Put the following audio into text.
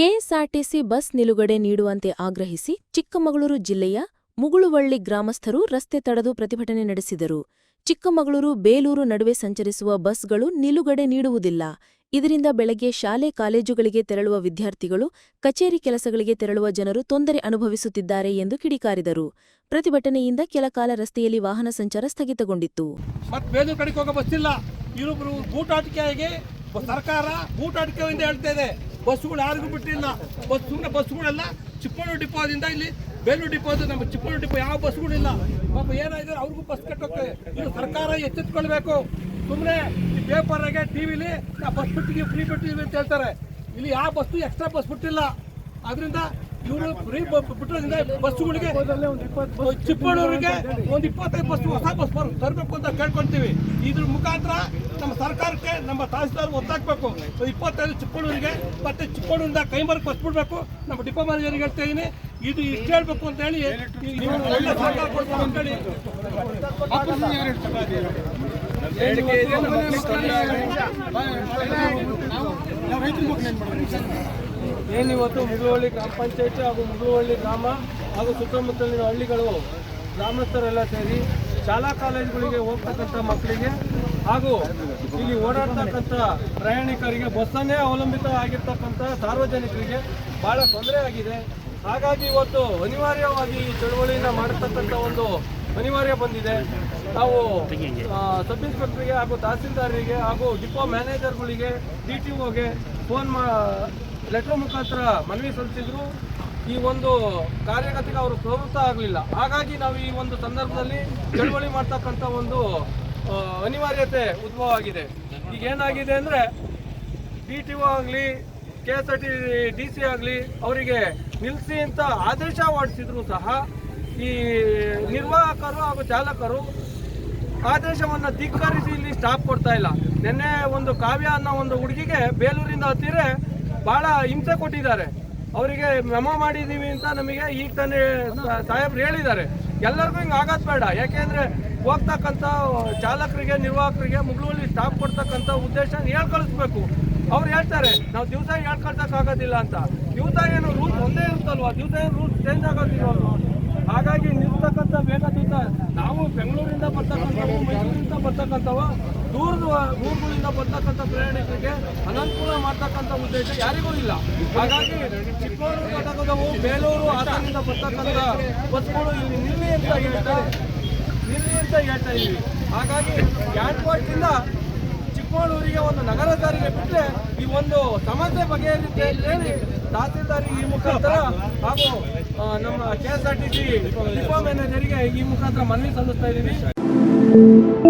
KSRTC bus ನಿಲುಗಡೆ ನೀಡುವಂತೆ ಆಗ್ರಹಿಸಿ ಚಿಕ್ಕಮಗಳೂರು ಜಿಲ್ಲೆಯ ಮುಗುಳುವಳ್ಳಿ ಗ್ರಾಮಸ್ಥರು ರಸ್ತೆ ತಡೆದು ಪ್ರತಿಭಟನೆ ನಡೆಸಿದರು. ಚಿಕ್ಕಮಗಳೂರು, ಬೇಲೂರು ನಡುವೆ ಸಂಚರಿಸುವ ಬಸ್ಗಳು ನಿಲುಗಡೆ ನೀಡುವುದಿಲ್ಲ. ಇದರಿಂದ ಬೆಳಗ್ಗೆ ಶಾಲೆ, ಕಾಲೇಜುಗಳಿಗೆ ತೆರಳುವ ವಿದ್ಯಾರ್ಥಿಗಳು, ಕಚೇರಿ ಕೆಲಸಗಳಿಗೆ ತೆರಳುವ ಜನರು ತೊಂದರೆ ಅನುಭವಿಸುತ್ತಿದ್ದಾರೆ ಎಂದು ಕಿಡಿಕಾರಿದರು. ಪ್ರತಿಭಟನೆಯಿಂದ ಕೆಲಕಾಲ ರಸ್ತೆಯಲ್ಲಿ ವಾಹನ ಸಂಚಾರ ಸ್ಥಗಿತಗೊಂಡಿತ್ತು. ಸರ್ಕಾರ ಬಸ್ಸುಗಳು ಯಾರಿಗೂ ಬಿಟ್ಟಿಲ್ಲ. ಬಸ್ ಸುಮ್ಮನೆ ಬಸ್ಸುಗಳೆಲ್ಲ ಚಿಕ್ಕೋಡು ಡಿಪೋದಿಂದ ಇಲ್ಲಿ ಬೇಲೂರು ಡಿಪೋ ನಮ್ಮ ಚಿಕ್ಕೋಡು ಡಿಪೋ ಯಾವ ಬಸ್ಗಳಿಲ್ಲ ಪಾಪ ಏನಾಗಿದೆ, ಅವ್ರಿಗೂ ಬಸ್ ಕಟ್ಟೋಗ್ತದೆ ಇದು ಸರ್ಕಾರ ಎಚ್ಚೆತ್ಕೊಳ್ಬೇಕು. ಸುಮ್ಮನೆ ಈ ಪೇಪರಾಗೆ ಟಿ ವಿಲಿ ಬಸ್ ಬಿಟ್ಟಿಗೆ ಫ್ರೀ ಬಿಟ್ಟಿವಿ ಅಂತ ಹೇಳ್ತಾರೆ. ಇಲ್ಲಿ ಯಾವ ಬಸ್ಸು ಎಕ್ಸ್ಟ್ರಾ ಬಸ್ ಬಿಟ್ಟಿಲ್ಲ. ಅದರಿಂದ ಇವರು ಫ್ರೀ ಬಿಟ್ಟಿರೋದ್ರಿಂದ ಬಸ್ಸುಗಳಿಗೆ ಚಿಕ್ಕಮಗಳೂರಿಗೆ ಒಂದು ಇಪ್ಪತ್ತೈದು ಬಸ್ ಹೊಸ ಬಸ್ ಬರ್, ತರಬೇಕು ಅಂತ ಕೇಳ್ಕೊಳ್ತೀವಿ ಇದ್ರ ಮುಖಾಂತರ ನಮ್ಮ ಸರ್ಕಾರಕ್ಕೆ ನಮ್ಮ ತಹಸೀಲ್ದಾರ್ ಒತ್ತಾಕಬೇಕು. ಇಪ್ಪತ್ತೈದು ಚಿಕ್ಕಮಗಳೂರಿಗೆ ಮತ್ತೆ ಚಿಕ್ಕಮಗಳೂರಿಂದ ಕೈಮರ್ಗೆ ಕೊಟ್ಬಿಡ್ಬೇಕು. ಬಿಡಬೇಕು ನಮ್ಮ ಡಿಪೋ ಮ್ಯಾನೇಜರ್ಗೆ ಹೇಳ್ತಾ ಇದೀನಿ. ಇದು ಇಷ್ಟು ಹೇಳ್ಬೇಕು ಅಂತ ಹೇಳಿ ನೀವು ಒಳ್ಳೆ ಸರ್ಕಾರ ಕೊಡ್ಬೇಕು ಅಂತ ಹೇಳಿ. ಏನಿವತ್ತು ಮುಗುಳುವಳ್ಳಿ ಗ್ರಾಮ ಪಂಚಾಯತಿ ಹಾಗೂ ಮುಗುಳುವಳ್ಳಿ ಗ್ರಾಮ ಹಾಗೂ ಸುತ್ತಮುತ್ತಲಿನ ಹಳ್ಳಿಗಳು ಗ್ರಾಮಸ್ಥರೆಲ್ಲ ಸೇರಿ ಶಾಲಾ ಕಾಲೇಜುಗಳಿಗೆ ಹೋಗ್ತಕ್ಕಂಥ ಮಕ್ಕಳಿಗೆ ಹಾಗೂ ಇಲ್ಲಿ ಓಡಾಡ್ತಕ್ಕಂಥ ಪ್ರಯಾಣಿಕರಿಗೆ ಬಸ್ಸನ್ನೇ ಅವಲಂಬಿತ ಆಗಿರ್ತಕ್ಕಂಥ ಸಾರ್ವಜನಿಕರಿಗೆ ಭಾಳ ತೊಂದರೆ ಆಗಿದೆ. ಹಾಗಾಗಿ ಇವತ್ತು ಅನಿವಾರ್ಯವಾಗಿ ಈ ಚಳುವಳಿನ ಮಾಡತಕ್ಕಂಥ ಒಂದು ಅನಿವಾರ್ಯ ಬಂದಿದೆ. ನಾವು ಸಬ್ ಇನ್ಸ್ಪೆಕ್ಟರ್ಗೆ ಹಾಗೂ ತಹಸೀಲ್ದಾರರಿಗೆ ಹಾಗೂ ಡಿಪೋ ಮ್ಯಾನೇಜರ್ಗಳಿಗೆ, ಡಿ ಟಿ ಒಗೆ ಫೋನ್ ಮಾ, ಲೆಟರ್ ಮುಖಾಂತರ ಮನವಿ ಸಲ್ಲಿಸಿದ್ರು. ಈ ಒಂದು ಕಾರ್ಯಗತಿಗೆ ಅವರು ಪ್ರವೃತ್ತ ಆಗಲಿಲ್ಲ. ಹಾಗಾಗಿ ನಾವು ಈ ಒಂದು ಸಂದರ್ಭದಲ್ಲಿ ಚಳುವಳಿ ಮಾಡ್ತಕ್ಕಂಥ ಒಂದು ಅನಿವಾರ್ಯತೆ ಉದ್ಭವ ಆಗಿದೆ ಈಗ ಏನಾಗಿದೆ ಅಂದರೆ ಡಿ ಟಿ ಒ ಆಗಲಿ, K S R T D C ಆಗಲಿ ಅವರಿಗೆ ನಿಲ್ಲಿಸಿ ಅಂತ ಆದೇಶ ಹೊರಡಿಸಿದ್ರು ಸಹ ಈ ನಿರ್ವಾಹಕರು ಹಾಗೂ ಚಾಲಕರು ಆದೇಶವನ್ನು ಧಿಕ್ಕರಿಸಿ ಇಲ್ಲಿ ಸ್ಟಾಪ್ ಕೊಡ್ತಾ ಇಲ್ಲ. ನಿನ್ನೆ ಒಂದು ಕಾವ್ಯ ಅನ್ನೋ ಒಂದು ಹುಡುಗಿಗೆ ಬೇಲೂರಿಂದ ಹತ್ತಿರ ಭಾಳ ಹಿಂಸೆ ಕೊಟ್ಟಿದ್ದಾರೆ. ಅವರಿಗೆ ಮೆಮೋ ಮಾಡಿದ್ದೀವಿ ಅಂತ ನಮಗೆ ಈಗ ತಾನೇ ಸಾಹೇಬ್ರು ಹೇಳಿದ್ದಾರೆ. ಎಲ್ಲರಿಗೂ ಹಿಂಗೆ ಆಗೋದು ಬೇಡ. ಯಾಕೆಂದರೆ ಹೋಗ್ತಕ್ಕಂಥ ಚಾಲಕರಿಗೆ, ನಿರ್ವಾಹಕರಿಗೆ ಮುಗುಳಲ್ಲಿ ಸ್ಟಾಪ್ ಕೊಡ್ತಕ್ಕಂಥ ಉದ್ದೇಶ ಹೇಳ್ ಕಳಿಸ್ಬೇಕು. ಅವ್ರು ಹೇಳ್ತಾರೆ, ನಾವು ದಿವಸ ಹೇಳ್ಕೊಳ್ತಕ್ಕ ಆಗೋದಿಲ್ಲ ಅಂತ. ದಿವಸ ಏನು ರೂಲ್ಸ್ ಒಂದೇ ಇರುತ್ತಲ್ವಾ? ದಿವಸ ಏನು ರೂಲ್ಸ್ ಚೇಂಜ್ ಆಗೋದಿಲ್ಲ ಹಾಗಾಗಿ ನಿಲ್ತಕ್ಕಂಥ ವೇಗದೂತ ನಾವು ಬೆಂಗಳೂರಿಂದ ಬರ್ತಕ್ಕಂಥವು ಮೈಸೂರಿಂದ ಬರ್ತಕ್ಕಂಥವ ದೂರದ ಊರುಗಳಿಂದ ಬರ್ತಕ್ಕಂಥ ಪ್ರಯಾಣಿಕರಿಗೆ ಅನನುಕೂಲ ಮಾಡ್ತಕ್ಕಂಥ ಉದ್ದೇಶ ಯಾರಿಗೂ ಇಲ್ಲ. ಹಾಗಾಗಿ ಚಿಕ್ಕಮಗಳೂರು ಘಟಕದವು ಬೇಲೂರು ಹಾಸನಿಂದ ಬರ್ತಕ್ಕಂಥ ಬಸ್ಗಳು ಇಲ್ಲಿ ನಿಲ್ಲಿ ಅಂತ ಹೇಳ್ತಾ ನಿಲ್ಲಿ ಅಂತ ಹೇಳ್ತಾ ಇದ್ದೀವಿ. ಹಾಗಾಗಿ ಏರ್ಪೋರ್ಟಿಂದ ಚಿಕ್ಕಮಗಳೂರಿಗೆ ಒಂದು ನಗರ ಸಾರಿಗೆ ಬಿಟ್ಟರೆ ಈ ಒಂದು ಸಮಸ್ಯೆ ಬಗೆಹರಿಯುತ್ತೆ ಅಂತ ಹೇಳಿ ತಹಸೀಲ್ದಾರಿ ಈ ಮುಖಾಂತರ ಹಾಗೂ ನಮ್ಮ K S R T C depot ಮ್ಯಾನೇಜರಿಗೆ ಈ ಮುಖಾಂತರ ಮನವಿ ಸಲ್ಲಿಸ್ತಾ ಇದ್ದೀವಿ.